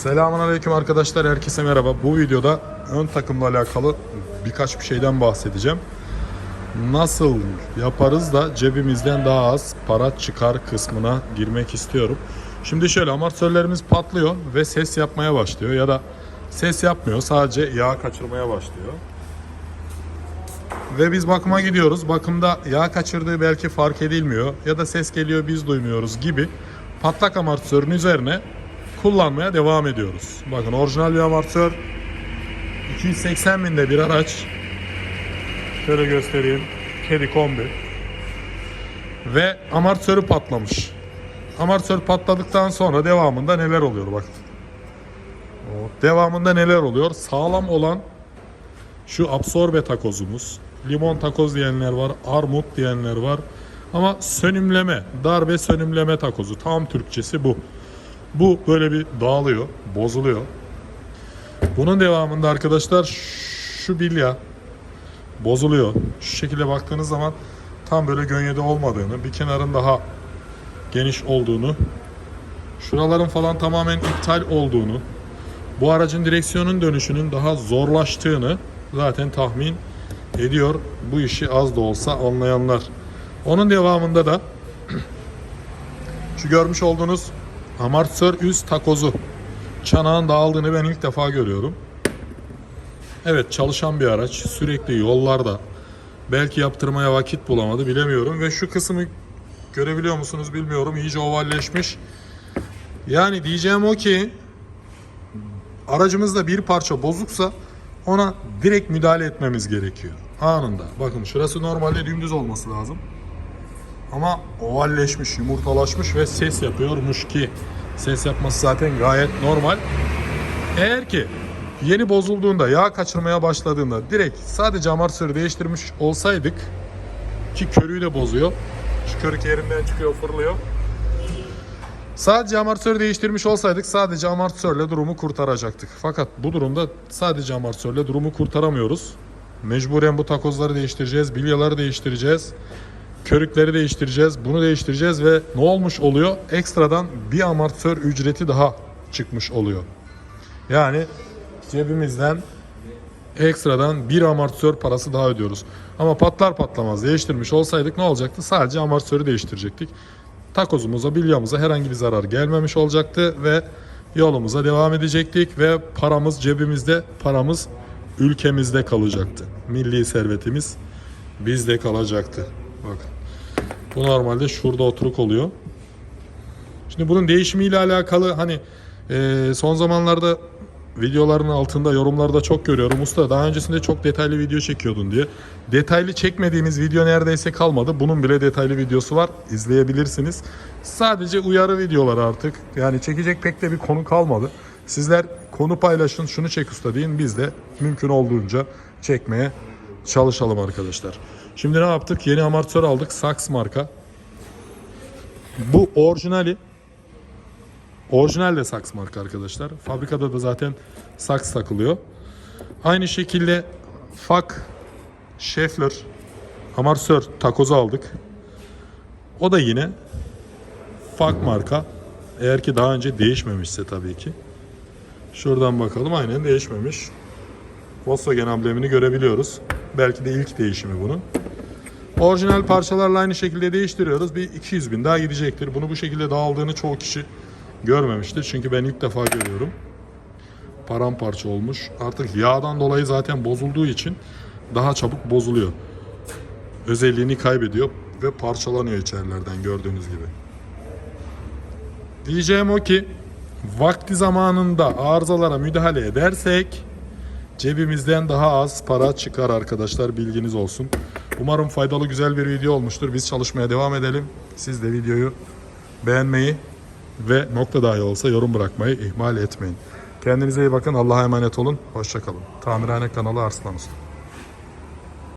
Selamünaleyküm arkadaşlar, herkese merhaba. Bu videoda ön takımla alakalı birkaç bir şeyden bahsedeceğim. Nasıl yaparız da cebimizden daha az para çıkar kısmına girmek istiyorum. Şimdi şöyle amortisörlerimiz patlıyor ve ses yapmaya başlıyor ya da ses yapmıyor sadece yağ kaçırmaya başlıyor. Ve biz bakıma gidiyoruz. Bakımda yağ kaçırdığı belki fark edilmiyor ya da ses geliyor biz duymuyoruz gibi patlak amortisörün üzerine kullanmaya devam ediyoruz. Bakın orijinal bir amortisör 280 binde bir araç. Şöyle göstereyim. Kedi kombi. Ve amortisörü patlamış. Amortisör patladıktan sonra devamında neler oluyor bakın. Devamında neler oluyor? Sağlam olan şu absorbe takozumuz. Limon takoz diyenler var, armut diyenler var. Ama sönümleme, darbe sönümleme takozu. Tam Türkçesi bu. Bu böyle bir dağılıyor, bozuluyor. Bunun devamında arkadaşlar şu bilya bozuluyor. Şu şekilde baktığınız zaman tam böyle gönyede olmadığını, bir kenarın daha geniş olduğunu, şuraların falan tamamen iptal olduğunu, bu aracın direksiyonun dönüşünün daha zorlaştığını zaten tahmin ediyor bu işi az da olsa anlayanlar. Onun devamında da şu görmüş olduğunuz amortisör üst takozu çanağın dağıldığını ben ilk defa görüyorum. Evet çalışan bir araç sürekli yollarda belki yaptırmaya vakit bulamadı bilemiyorum ve şu kısmı görebiliyor musunuz bilmiyorum iyice ovalleşmiş. Yani diyeceğim o ki aracımızda bir parça bozuksa ona direkt müdahale etmemiz gerekiyor. Anında. Bakın şurası normalde dümdüz olması lazım. Ama ovalleşmiş, yumurtalaşmış ve ses yapıyormuş ki ses yapması zaten gayet normal. Eğer ki yeni bozulduğunda, yağ kaçırmaya başladığında direkt sadece amortisörü değiştirmiş olsaydık ki körüğü de bozuyor. Şu körük yerinden çıkıyor, fırlıyor. Sadece amortisörü değiştirmiş olsaydık sadece amortisörle durumu kurtaracaktık. Fakat bu durumda sadece amortisörle durumu kurtaramıyoruz. Mecburen bu takozları değiştireceğiz, bilyaları değiştireceğiz. Körükleri değiştireceğiz, bunu değiştireceğiz ve ne olmuş oluyor? Ekstradan bir amortisör ücreti daha çıkmış oluyor. Yani cebimizden ekstradan bir amortisör parası daha ödüyoruz. Ama patlar patlamaz değiştirmiş olsaydık ne olacaktı? Sadece amortisörü değiştirecektik. Takozumuza, bilyamıza herhangi bir zarar gelmemiş olacaktı ve yolumuza devam edecektik ve paramız cebimizde, paramız ülkemizde kalacaktı. Milli servetimiz bizde kalacaktı. Bakın. Bu normalde şurada oturuk oluyor. Şimdi bunun değişimiyle alakalı hani e, son zamanlarda videoların altında yorumlarda çok görüyorum. Usta daha öncesinde çok detaylı video çekiyordun diye. Detaylı çekmediğimiz video neredeyse kalmadı. Bunun bile detaylı videosu var. İzleyebilirsiniz. Sadece uyarı videoları artık. Yani çekecek pek de bir konu kalmadı. Sizler konu paylaşın, şunu çek usta deyin. Biz de mümkün olduğunca çekmeye çalışalım arkadaşlar. Şimdi ne yaptık? Yeni amortisör aldık. Saks marka. Bu orijinali Orijinal de saks marka arkadaşlar. Fabrikada da zaten saks takılıyor. Aynı şekilde Fak Schaeffler amortisör takozu aldık. O da yine Fak marka. Eğer ki daha önce değişmemişse tabii ki. Şuradan bakalım aynen değişmemiş. Volkswagen amblemini görebiliyoruz. Belki de ilk değişimi bunun. Orijinal parçalarla aynı şekilde değiştiriyoruz. Bir 200 bin daha gidecektir. Bunu bu şekilde dağıldığını çoğu kişi görmemiştir. Çünkü ben ilk defa görüyorum. Paramparça olmuş. Artık yağdan dolayı zaten bozulduğu için daha çabuk bozuluyor. Özelliğini kaybediyor ve parçalanıyor içerilerden gördüğünüz gibi. Diyeceğim o ki vakti zamanında arızalara müdahale edersek cebimizden daha az para çıkar arkadaşlar bilginiz olsun. Umarım faydalı güzel bir video olmuştur. Biz çalışmaya devam edelim. Siz de videoyu beğenmeyi ve nokta dahi olsa yorum bırakmayı ihmal etmeyin. Kendinize iyi bakın. Allah'a emanet olun. Hoşçakalın. Tamirhane kanalı Arslan Usta.